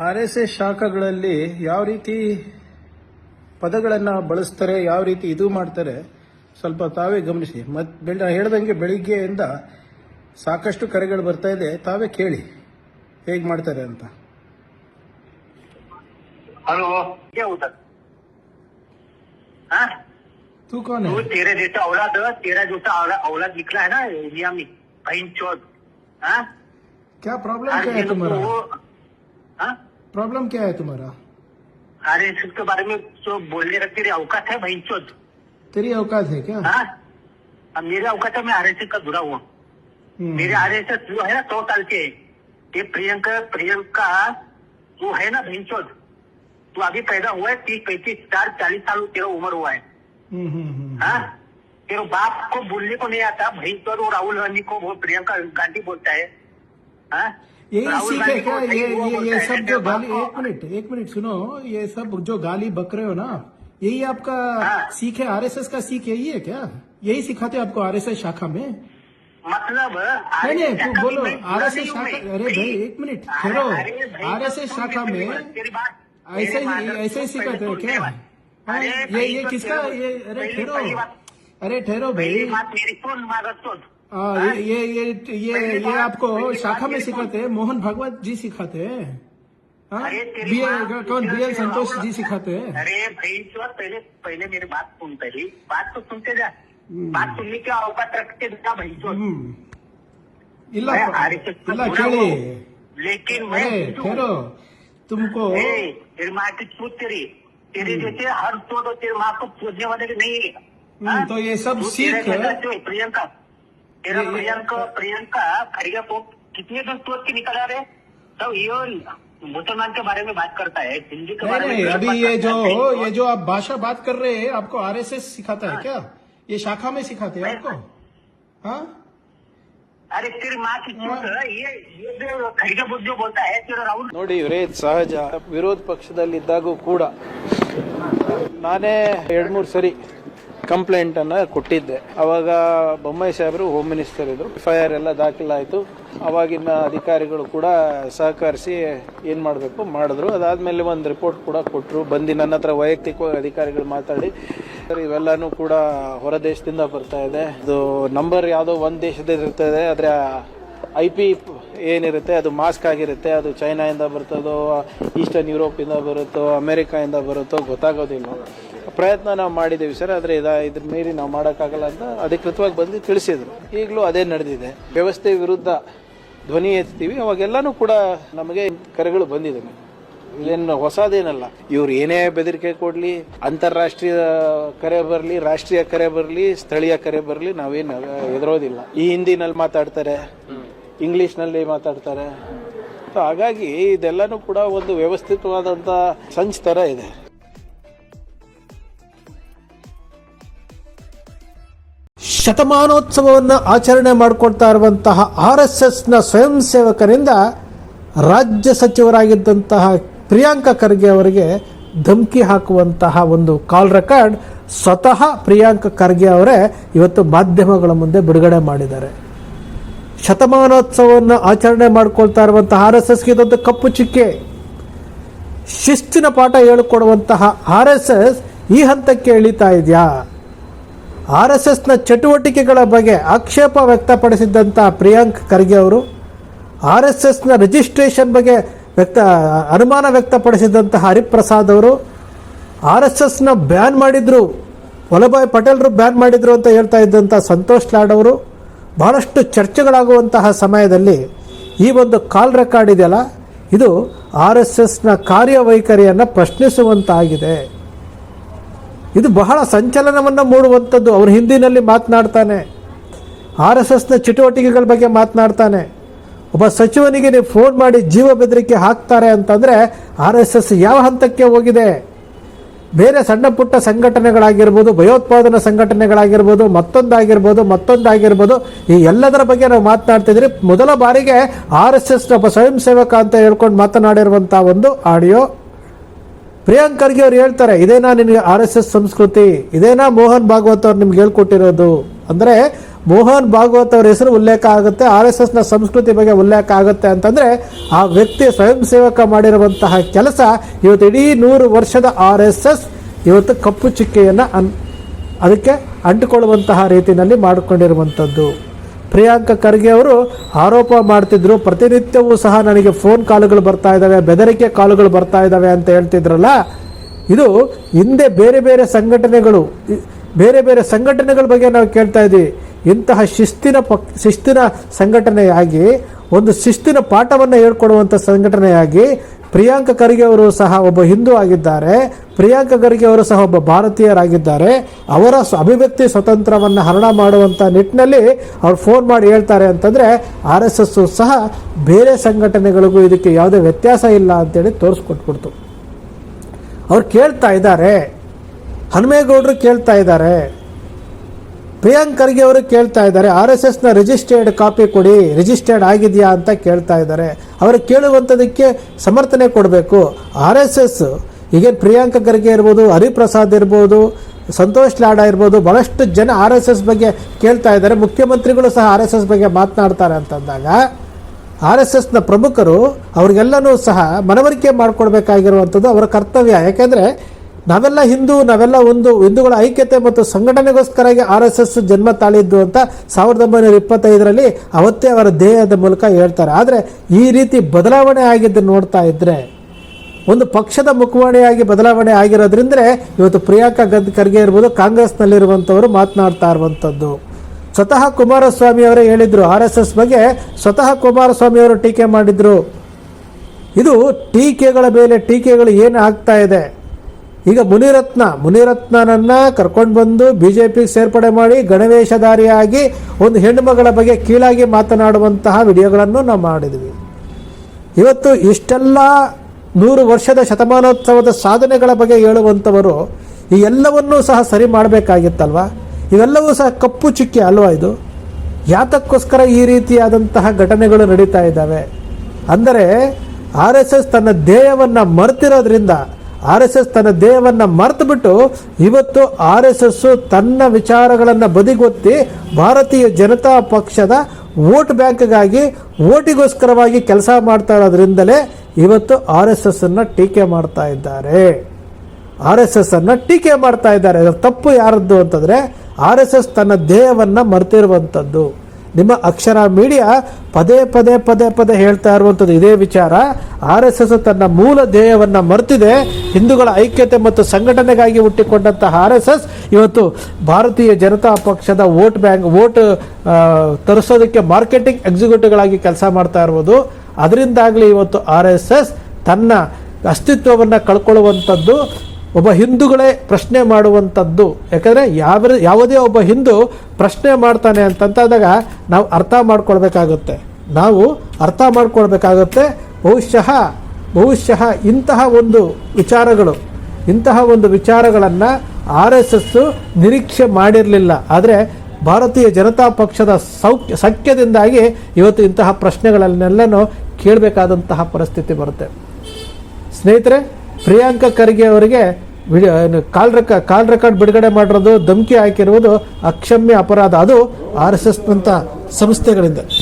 R S S ಶಾಖಗಳಲ್ಲಿ ಯಾವ ರೀತಿ ಪದಗಳನ್ನು ಬಳಸ್ತಾರೆ ಯಾವ ರೀತಿ ಇದು ಮಾಡ್ತಾರೆ ಸ್ವಲ್ಪ ತಾವೇ ಗಮನಿಸಿ ಮತ್ತು ಬೆಳ ಹೇಳ್ದಂಗೆ ಬೆಳಿಗ್ಗೆಯಿಂದ ಸಾಕಷ್ಟು ಕರೆಗಳು ಬರ್ತಾ ಇದೆ ತಾವೇ ಕೇಳಿ ಹೇಗೆ ಮಾಡ್ತಾರೆ ಅಂತ हेलो क्या होता हाँ तू कौन तू है तेरे जैसा औलाद तेरा जैसा औला- औलाद निकला है ना इंडिया में बहन चौथ हाँ क्या प्रॉब्लम हर क्या है दिन तुम्हारा को- हाँ प्रॉब्लम क्या है तुम्हारा? अरे इसके बारे में जो बोलने रख तेरी औकात है बहन चौथ तेरी औकात है क्या? हाँ। अब मेरे औकात है मैं आर का जुड़ा हुआ। हम्म, मेरे आर एस एस जो है ना सौ साल के। ये प्रियंका प्रियंका जो है ना बहन चौथ तू अभी पैदा हुआ है तीस पैंतीस चार चालीस साल तेरा उम्र हुआ है। हम्म, हम्म। हाँ? तेरे बाप को बोलने को नहीं आता भाई तो वो राहुल गांधी को वो प्रियंका गांधी बोलता है। हाँ? यही सीख है क्या? ये ये ये सब जो गाली एक मिनट एक मिनट सुनो ये सब जो गाली बक रहे हो ना यही आपका हाँ। सीख है? आरएसएस का सीख यही है क्या? यही सिखाते आपको आरएसएस शाखा में? मतलब नहीं नहीं तू बोलो आरएसएस जुड़ा नहीं शाखा अरे भाई एक मिनट ठहरो अरे भाई, आरएसएस शाखा में ऐसे ही ऐसे ही सिखाते हैं क्या? हाँ, ये ये किसका? ये अरे ठहरो। अरे ठहरो भाई। आ, हाँ। ये ये ये ये, ये आपको शाखा में सिखाते हैं मोहन भगवत जी सिखाते हैं। हाँ? कौन बी एल संतोष जी सिखाते हैं। अरे भाई पहले पहले मेरी बात सुन पहले। बात तो सुनते जा। हम्म। बात सुनने के औकात रखते जा भाई हम्म। इला केळी लेकिन मैं ठहरो। तुमको तेरी माँ की छूट तेरी। तेरे हम्म। जैसे हर तो तेरे माँ को पूछने वाले नहीं हाँ? तो ये सब सीख प्रियंका। तेरा ये- ये- प्रियंका प्रियंका खड़िया को कितने दिन सोच के निकला रहे सब ये मुसलमान के बारे में बात करता है हिंदी के नहीं बारे में नहीं गलत अभी बात ये करता जो है। नहीं, ये जो आप भाषा बात कर रहे हैं आपको आरएसएस सिखाता है हाँ। क्या ये शाखा में सिखाते हैं नहीं, आपको हाँ अरे तेरी माँ की छूट ये ये जो खड़िया बुद्ध जो बोलता है तेरा राहुल ನೋಡಿ ಇವರೇ ಇದು ಸಹಜ ವಿರೋಧ ಪಕ್ಷದಲ್ಲಿದ್ದಾಗೂ ಕೂಡ ನಾನೇ ಎರಡ್ ಮೂರು ಸರಿ ಕಂಪ್ಲೇಂಟ್ ಅನ್ನ ಕೊಟ್ಟಿದ್ದೆ. ಅವಾಗ ಬೊಮ್ಮಾಯಿ ಸಾಹೇಬರು ಹೋಮ್ ಮಿನಿಸ್ಟರ್ ಇದ್ರು. ಎಫ್ ಐ ಆರ್ ಎಲ್ಲ ದಾಖಲಾಯಿತು. ಅವಾಗಿನ ಅಧಿಕಾರಿಗಳು ಕೂಡ ಸಹಕರಿಸಿ ಏನ್ ಮಾಡಬೇಕು ಮಾಡಿದ್ರು. ಅದಾದ್ಮೇಲೆ ಒಂದು ರಿಪೋರ್ಟ್ ಕೂಡ ಕೊಟ್ಟರು ಬಂದು ನನ್ನ ಹತ್ರ ವೈಯಕ್ತಿಕವಾಗಿ ಅಧಿಕಾರಿಗಳು ಮಾತಾಡಿ, ಸರ್, ಇವೆಲ್ಲಾನು ಕೂಡ ಹೊರ ದೇಶದಿಂದ ಬರ್ತಾ ಇದೆ. ಅದು ನಂಬರ್ ಯಾವುದೋ ಒಂದು ದೇಶದ ಇರ್ತದೆ. ಆದ್ರೆ ಐ ಪಿ ಏನಿರುತ್ತೆ, ಅದು ಮಾಸ್ಕ್ ಆಗಿರುತ್ತೆ. ಅದು ಚೈನಾಯಿಂದ ಬರ್ತದೋ ಈಸ್ಟರ್ನ್ ಯುರೋಪಿಂದ ಬರುತ್ತೋ ಅಮೇರಿಕಾಯಿಂದ ಬರುತ್ತೋ ಗೊತ್ತಾಗೋದಿಲ್ಲ. ಪ್ರಯತ್ನ ನಾವು ಮಾಡಿದ್ದೀವಿ ಸರ್, ಆದರೆ ಇದ ಇದ್ರ ಮೀರಿ ನಾವು ಮಾಡೋಕ್ಕಾಗಲ್ಲ ಅಂತ ಅಧಿಕೃತವಾಗಿ ಬಂದು ತಿಳಿಸಿದ್ರು. ಈಗಲೂ ಅದೇ ನಡೆದಿದೆ. ವ್ಯವಸ್ಥೆ ವಿರುದ್ಧ ಧ್ವನಿ ಎತ್ತೀವಿ, ಅವಾಗೆಲ್ಲನೂ ಕೂಡ ನಮಗೆ ಕರೆಗಳು ಬಂದಿದೆ ಏನು ಹೊಸದೇನಲ್ಲ. ಇವ್ರು ಏನೇ ಬೆದರಿಕೆ ಕೊಡಲಿ, ಅಂತಾರಾಷ್ಟ್ರೀಯ ಕರೆ ಬರಲಿ, ರಾಷ್ಟ್ರೀಯ ಕರೆ ಬರಲಿ, ಸ್ಥಳೀಯ ಕರೆ ಬರಲಿ, ನಾವೇನು ಎದುರೋದಿಲ್ಲ ಈ ಹಿಂದಿನಲ್ಲಿ ಮಾತಾಡ್ತಾರೆ, ಇಂಗ್ಲೀಷ್ನಲ್ಲಿ ಮಾತಾಡ್ತಾರೆ. ಹಾಗಾಗಿ ಇದೆಲ್ಲನೂ ಕೂಡ ಒಂದು ವ್ಯವಸ್ಥಿತವಾದಂಥ ಸಂಚ್ ಥರ ಇದೆ. ಶತಮಾನೋತ್ಸವವನ್ನು ಆಚರಣೆ ಮಾಡಿಕೊಳ್ತಾ ಇರುವಂತಹ ಆರ್ ಎಸ್ ಎಸ್ನ ಸ್ವಯಂ ಸೇವಕರಿಂದ ರಾಜ್ಯ ಸಚಿವರಾಗಿದ್ದಂತಹ ಪ್ರಿಯಾಂಕಾ ಖರ್ಗೆ ಅವರಿಗೆ ಧಮಕಿ ಹಾಕುವಂತಹ ಒಂದು ಕಾಲ್ ರೆಕಾರ್ಡ್ ಸ್ವತಃ ಪ್ರಿಯಾಂಕಾ ಖರ್ಗೆ ಅವರೇ ಇವತ್ತು ಮಾಧ್ಯಮಗಳ ಮುಂದೆ ಬಿಡುಗಡೆ ಮಾಡಿದ್ದಾರೆ. ಶತಮಾನೋತ್ಸವವನ್ನು ಆಚರಣೆ ಮಾಡಿಕೊಳ್ತಾ ಇರುವಂತಹ ಆರ್ ಎಸ್ ಎಸ್ಗೆ ಇದೊಂದು ಕಪ್ಪು ಚಿಕ್ಕೆ. ಶಿಸ್ತಿನ ಪಾಠ ಹೇಳಿಕೊಡುವಂತಹ ಆರ್ ಎಸ್ ಎಸ್ ಈ ಹಂತಕ್ಕೆ ಇಳಿತಾ ಇದೆಯಾ? ಆರ್ ಎಸ್ ಎಸ್ನ ಚಟುವಟಿಕೆಗಳ ಬಗ್ಗೆ ಆಕ್ಷೇಪ ವ್ಯಕ್ತಪಡಿಸಿದ್ದಂಥ ಪ್ರಿಯಾಂಕ್ ಖರ್ಗೆ ಅವರು ಆರ್ ಎಸ್ ಎಸ್ನ ರಿಜಿಸ್ಟ್ರೇಷನ್ ಬಗ್ಗೆ ವ್ಯಕ್ತ, ಅನುಮಾನ ವ್ಯಕ್ತಪಡಿಸಿದಂತಹ ಹರಿಪ್ರಸಾದ್ ಅವರು ಆರ್ ಎಸ್ ಎಸ್ನ ಬ್ಯಾನ್ ಮಾಡಿದ್ರು ವಲ್ಲಭಾಯ್ ಪಟೇಲ್ರು ಬ್ಯಾನ್ ಮಾಡಿದ್ರು ಅಂತ ಹೇಳ್ತಾ ಇದ್ದಂಥ ಸಂತೋಷ್ ಲಾಡ್ ಅವರು, ಬಹಳಷ್ಟು ಚರ್ಚೆಗಳಾಗುವಂತಹ ಸಮಯದಲ್ಲಿ ಈ ಒಂದು ಕಾಲ್ ರೆಕಾರ್ಡ್ ಇದೆಯಲ್ಲ, ಇದು ಆರ್ ಎಸ್ ಎಸ್ನ ಕಾರ್ಯವೈಖರಿಯನ್ನು ಪ್ರಶ್ನಿಸುವಂತಾಗಿದೆ. ಇದು ಬಹಳ ಸಂಚಲನವನ್ನು ಮೂಡುವಂಥದ್ದು. ಅವರು ಹಿಂದಿನಲ್ಲಿ ಮಾತನಾಡ್ತಾನೆ. ಆರ್ ಎಸ್ ಎಸ್ನ ಚಟುವಟಿಕೆಗಳ ಬಗ್ಗೆ ಮಾತನಾಡ್ತಾನೆ. ಒಬ್ಬ ಸಚಿವನಿಗೆ ನೀವು ಫೋನ್ ಮಾಡಿ ಜೀವ ಬೆದರಿಕೆ ಹಾಕ್ತಾರೆ ಅಂತಂದರೆ ಆರ್ ಎಸ್ ಎಸ್ ಯಾವ ಹಂತಕ್ಕೆ ಹೋಗಿದೆ? ಬೇರೆ ಸಣ್ಣ ಪುಟ್ಟ ಸಂಘಟನೆಗಳಾಗಿರ್ಬೋದು, ಭಯೋತ್ಪಾದನಾ ಸಂಘಟನೆಗಳಾಗಿರ್ಬೋದು, ಮತ್ತೊಂದಾಗಿರ್ಬೋದು ಮತ್ತೊಂದಾಗಿರ್ಬೋದು, ಈ ಎಲ್ಲದರ ಬಗ್ಗೆ ನಾವು ಮಾತನಾಡ್ತಿದ್ರಿ. ಮೊದಲ ಬಾರಿಗೆ ಆರ್ ಎಸ್ ಎಸ್ ಒಬ್ಬ ಸ್ವಯಂ ಸೇವಕ ಅಂತ ಹೇಳ್ಕೊಂಡು ಮಾತನಾಡಿರುವಂಥ ಒಂದು ಆಡಿಯೋ. ಪ್ರಿಯಾಂಕ್ ಖರ್ಗೆ ಅವ್ರು ಹೇಳ್ತಾರೆ, ಇದೇನಾ ನಿನಗೆ ಆರ್ ಎಸ್ ಎಸ್ ಸಂಸ್ಕೃತಿ? ಇದೇನಾ ಮೋಹನ್ ಭಾಗವತ್ ಅವ್ರು ನಿಮ್ಗೆ ಹೇಳ್ಕೊಟ್ಟಿರೋದು? ಅಂದರೆ ಮೋಹನ್ ಭಾಗವತ್ ಅವ್ರ ಹೆಸರು ಉಲ್ಲೇಖ ಆಗುತ್ತೆ, ಆರ್ ಎಸ್ ಎಸ್ನ ಸಂಸ್ಕೃತಿ ಬಗ್ಗೆ ಉಲ್ಲೇಖ ಆಗುತ್ತೆ ಅಂತಂದರೆ ಆ ವ್ಯಕ್ತಿ ಸ್ವಯಂ ಸೇವಕ ಮಾಡಿರುವಂತಹ ಕೆಲಸ ಇವತ್ತು ಇಡೀ ನೂರು ವರ್ಷದ ಆರ್ ಎಸ್ ಎಸ್ ಇವತ್ತು ಕಪ್ಪು ಚಿಕ್ಕೆಯನ್ನು ಅನ್, ಅದಕ್ಕೆ ಅಂಟಿಕೊಳ್ಳುವಂತಹ ರೀತಿಯಲ್ಲಿ ಮಾಡಿಕೊಂಡಿರುವಂಥದ್ದು. ಪ್ರಿಯಾಂಕ ಖರ್ಗೆ ಅವರು ಆರೋಪ ಮಾಡ್ತಿದ್ರು. ಪ್ರತಿನಿತ್ಯವೂ ಸಹ ನನಗೆ ಫೋನ್ ಕಾಲುಗಳು ಬರ್ತಾ ಇದ್ದಾವೆ, ಬೆದರಿಕೆ ಕಾಲುಗಳು ಬರ್ತಾ ಇದ್ದಾವೆ ಅಂತ ಹೇಳ್ತಿದ್ರಲ್ಲ, ಇದು ಹಿಂದೆ ಬೇರೆ ಬೇರೆ ಸಂಘಟನೆಗಳು, ಬೇರೆ ಬೇರೆ ಸಂಘಟನೆಗಳ ಬಗ್ಗೆ ನಾವು ಕೇಳ್ತಾ ಇದ್ದೀವಿ ಇಂತಹ ಶಿಸ್ತಿನ ಪಕ್, ಶಿಸ್ತಿನ ಸಂಘಟನೆಯಾಗಿ, ಒಂದು ಶಿಸ್ತಿನ ಪಾಠವನ್ನು ಹೇಳ್ಕೊಡುವಂಥ ಸಂಘಟನೆಯಾಗಿ ಪ್ರಿಯಾಂಕ ಖರ್ಗೆ ಅವರು ಸಹ ಒಬ್ಬ ಹಿಂದೂ ಆಗಿದ್ದಾರೆ. ಪ್ರಿಯಾಂಕ ಖರ್ಗೆ ಅವರು ಸಹ ಒಬ್ಬ ಭಾರತೀಯರಾಗಿದ್ದಾರೆ. ಅವರ ಅಭಿವ್ಯಕ್ತಿ ಸ್ವತಂತ್ರವನ್ನು ಹರಣ ಮಾಡುವಂಥ ನಿಟ್ಟಿನಲ್ಲಿ ಅವ್ರು ಫೋನ್ ಮಾಡಿ ಹೇಳ್ತಾರೆ ಅಂತಂದರೆ ಆರ್ ಎಸ್ ಎಸ್ಸು ಸಹ ಬೇರೆ ಸಂಘಟನೆಗಳಿಗೂ ಇದಕ್ಕೆ ಯಾವುದೇ ವ್ಯತ್ಯಾಸ ಇಲ್ಲ ಅಂತೇಳಿ ತೋರಿಸ್ಕೊಟ್ಬಿಡ್ತು. ಅವ್ರು ಕೇಳ್ತಾ ಇದ್ದಾರೆ. ಹನುಮೇಗೌಡರು ಕೇಳ್ತಾ ಇದ್ದಾರೆ. ಪ್ರಿಯಾಂಕ್ ಖರ್ಗೆ ಅವರು ಕೇಳ್ತಾ ಇದ್ದಾರೆ, ಆರ್ ಎಸ್ ಎಸ್ನ ರಿಜಿಸ್ಟರ್ಡ್ ಕಾಪಿ ಕೊಡಿ ರಿಜಿಸ್ಟರ್ಡ್ ಆಗಿದೆಯಾ ಅಂತ ಕೇಳ್ತಾ ಇದ್ದಾರೆ. ಅವರು ಕೇಳುವಂಥದಕ್ಕೆ ಸಮರ್ಥನೆ ಕೊಡಬೇಕು. ಆರ್ ಎಸ್ ಎಸ್ ಈಗೇನು ಪ್ರಿಯಾಂಕ ಖರ್ಗೆ ಇರ್ಬೋದು, ಹರಿಪ್ರಸಾದ್ ಇರ್ಬೋದು, ಸಂತೋಷ್ ಲಾಡಾ ಇರ್ಬೋದು ಭಾಳಷ್ಟು ಜನ ಆರ್ ಎಸ್ ಎಸ್ ಬಗ್ಗೆ ಕೇಳ್ತಾ ಇದ್ದಾರೆ. ಮುಖ್ಯಮಂತ್ರಿಗಳು ಸಹ ಆರ್ ಎಸ್ ಎಸ್ ಬಗ್ಗೆ ಮಾತನಾಡ್ತಾರೆ ಅಂತಂದಾಗ, ಆರ್ ಎಸ್ ಎಸ್ನ ಪ್ರಮುಖರು ಅವ್ರಿಗೆಲ್ಲನೂ ಸಹ ಮನವರಿಕೆ ಮಾಡಿಕೊಡ್ಬೇಕಾಗಿರುವಂಥದ್ದು ಅವರ ಕರ್ತವ್ಯ. ಯಾಕೆಂದರೆ ನಾವೆಲ್ಲ ಹಿಂದೂ, ನಾವೆಲ್ಲ ಒಂದು ಹಿಂದೂಗಳ ಐಕ್ಯತೆ ಮತ್ತು ಸಂಘಟನೆಗೋಸ್ಕರ ಆರ್ ಎಸ್ ಎಸ್ ಜನ್ಮ ತಾಳಿದ್ದು ಅಂತ ಸಾವಿರದ ಒಂಬೈನೂರ ಇಪ್ಪತ್ತೈದರಲ್ಲಿ ಅವತ್ತೇ ಅವರ ದೇಹದ ಮೂಲಕ ಹೇಳ್ತಾರೆ. ಆದರೆ ಈ ರೀತಿ ಬದಲಾವಣೆ ಆಗಿದ್ದು ನೋಡ್ತಾ ಇದ್ದರೆ ಒಂದು ಪಕ್ಷದ ಮುಖವಾಣಿಯಾಗಿ ಬದಲಾವಣೆ ಆಗಿರೋದ್ರಿಂದ ಇವತ್ತು ಪ್ರಿಯಾಂಕಾ ಖರ್ಗೆ ಇರ್ಬೋದು ಕಾಂಗ್ರೆಸ್ನಲ್ಲಿರುವಂಥವರು ಮಾತನಾಡ್ತಾ ಇರುವಂಥದ್ದು ಸ್ವತಃ ಕುಮಾರಸ್ವಾಮಿ ಅವರೇ ಹೇಳಿದರು, ಆರ್ ಎಸ್ ಎಸ್ ಬಗ್ಗೆ ಸ್ವತಃ ಕುಮಾರಸ್ವಾಮಿ ಅವರು ಟೀಕೆ ಮಾಡಿದ್ರು. ಇದು ಟೀಕೆಗಳ ಮೇಲೆ ಟೀಕೆಗಳು ಏನು ಆಗ್ತಾ ಇದೆ? ಈಗ ಮುನಿರತ್ನ, ಮುನಿರತ್ನನನ್ನು ಕರ್ಕೊಂಡು ಬಂದು ಬಿ ಜೆ ಪಿಗೆ ಸೇರ್ಪಡೆ ಮಾಡಿ ಗಣವೇಶಧಾರಿಯಾಗಿ ಒಂದು ಹೆಣ್ಣುಮಗಳ ಬಗ್ಗೆ ಕೀಳಾಗಿ ಮಾತನಾಡುವಂತಹ ವಿಡಿಯೋಗಳನ್ನು ನಾವು ಮಾಡಿದ್ವಿ. ಇವತ್ತು ಇಷ್ಟೆಲ್ಲ ನೂರು ವರ್ಷದ ಶತಮಾನೋತ್ಸವದ ಸಾಧನೆಗಳ ಬಗ್ಗೆ ಹೇಳುವಂಥವರು ಈ ಎಲ್ಲವನ್ನೂ ಸಹ ಸರಿ ಮಾಡಬೇಕಾಗಿತ್ತಲ್ವ? ಇವೆಲ್ಲವೂ ಸಹ ಕಪ್ಪು ಚುಕ್ಕಿ ಅಲ್ವಾ ಇದು? ಯಾತಕ್ಕೋಸ್ಕರ ಈ ರೀತಿಯಾದಂತಹ ಘಟನೆಗಳು ನಡೀತಾ ಇದ್ದಾವೆ? ಅಂದರೆ ಆರ್ ಎಸ್ ಎಸ್ ತನ್ನ ಧ್ಯೇಯವನ್ನು ಮರೆತಿರೋದ್ರಿಂದ ಆರ್ ಎಸ್ ಎಸ್ ತನ್ನ ದೇಹವನ್ನು ಮರೆತು ಬಿಟ್ಟು ಇವತ್ತು ಆರ್ ಎಸ್ ಎಸ್ ತನ್ನ ವಿಚಾರಗಳನ್ನು ಬದಿಗೊತ್ತಿ ಭಾರತೀಯ ಜನತಾ ಪಕ್ಷದ ವೋಟ್ ಬ್ಯಾಂಕ್ಗಾಗಿ ಓಟಿಗೋಸ್ಕರವಾಗಿ ಕೆಲಸ ಮಾಡ್ತಾ ಇರೋದ್ರಿಂದಲೇ ಇವತ್ತು ಆರ್ ಎಸ್ ಎಸ್ ಅನ್ನ ಟೀಕೆ ಮಾಡ್ತಾ ಇದ್ದಾರೆ. ಆರ್ ಎಸ್ ಎಸ್ ಅನ್ನ ಟೀಕೆ ಮಾಡ್ತಾ ಇದ್ದಾರೆ. ತಪ್ಪು ಯಾರದ್ದು ಅಂತಂದ್ರೆ ಆರ್ ಎಸ್ ಎಸ್ ತನ್ನ ದೇಹವನ್ನು ಮರೆತಿರುವಂಥದ್ದು ನಿಮ್ಮ ಅಕ್ಷರ ಮೀಡಿಯಾ ಪದೇ ಪದೇ ಪದೇ ಪದೇ ಹೇಳ್ತಾ ಇರುವಂಥದ್ದು ಇದೇ ವಿಚಾರ. ಆರ್ ಎಸ್ ಎಸ್ ತನ್ನ ಮೂಲ ಧ್ಯೇಯವನ್ನ ಮರೆತಿದೆ. ಹಿಂದೂಗಳ ಐಕ್ಯತೆ ಮತ್ತು ಸಂಘಟನೆಗಾಗಿ ಹುಟ್ಟಿಕೊಂಡಂತಹ ಆರ್ ಎಸ್ ಎಸ್ ಇವತ್ತು ಭಾರತೀಯ ಜನತಾ ಪಕ್ಷದ ವೋಟ್ ಬ್ಯಾಂಕ್, ವೋಟ್ ತರಿಸೋದಕ್ಕೆ ಮಾರ್ಕೆಟಿಂಗ್ ಎಕ್ಸಿಕ್ಯೂಟಿವ್ಗಳಾಗಿ ಕೆಲಸ ಮಾಡ್ತಾ ಇರುವುದು. ಅದರಿಂದಾಗಲಿ ಇವತ್ತು ಆರ್ ಎಸ್ ಎಸ್ ತನ್ನ ಅಸ್ತಿತ್ವವನ್ನು ಕಳ್ಕೊಳ್ಳುವಂಥದ್ದು. ಒಬ್ಬ ಹಿಂದೂಗಳೇ ಪ್ರಶ್ನೆ ಮಾಡುವಂಥದ್ದು. ಯಾಕಂದರೆ ಯಾವ ಯಾವುದೇ ಒಬ್ಬ ಹಿಂದೂ ಪ್ರಶ್ನೆ ಮಾಡ್ತಾನೆ ಅಂತಂತಾದಾಗ ನಾವು ಅರ್ಥ ಮಾಡ್ಕೊಳ್ಬೇಕಾಗುತ್ತೆ. ನಾವು ಅರ್ಥ ಮಾಡ್ಕೊಳ್ಬೇಕಾಗುತ್ತೆ. ಬಹುಶಃ ಬಹುಶಃ ಇಂತಹ ಒಂದು ವಿಚಾರಗಳು, ಇಂತಹ ಒಂದು ವಿಚಾರಗಳನ್ನು ಆರ್ ಎಸ್ ಎಸ್ ನಿರೀಕ್ಷೆ ಮಾಡಿರಲಿಲ್ಲ. ಆದರೆ ಭಾರತೀಯ ಜನತಾ ಪಕ್ಷದ ಸೌಖ್ಯ ಸಖ್ಯದಿಂದಾಗಿ ಇವತ್ತು ಇಂತಹ ಪ್ರಶ್ನೆಗಳನ್ನೆಲ್ಲನೂ ಕೇಳಬೇಕಾದಂತಹ ಪರಿಸ್ಥಿತಿ ಬರುತ್ತೆ. ಸ್ನೇಹಿತರೆ, ಪ್ರಿಯಾಂಕ ಖರ್ಗೆ ಅವರಿಗೆ ವಿಡಿಯೋ ಏನು ಕಾಲ್ ರೆಕ ಕಾಲ್ ರೆಕಾರ್ಡ್ ಬಿಡುಗಡೆ ಮಾಡಿರೋದು, ಧಮಕಿ ಹಾಕಿರುವುದು ಅಕ್ಷಮ್ಯ ಅಪರಾಧ. ಅದು ಆರ್ ಎಸ್ ಎಸ್ನಂಥ ಸಂಸ್ಥೆಗಳಿಂದ.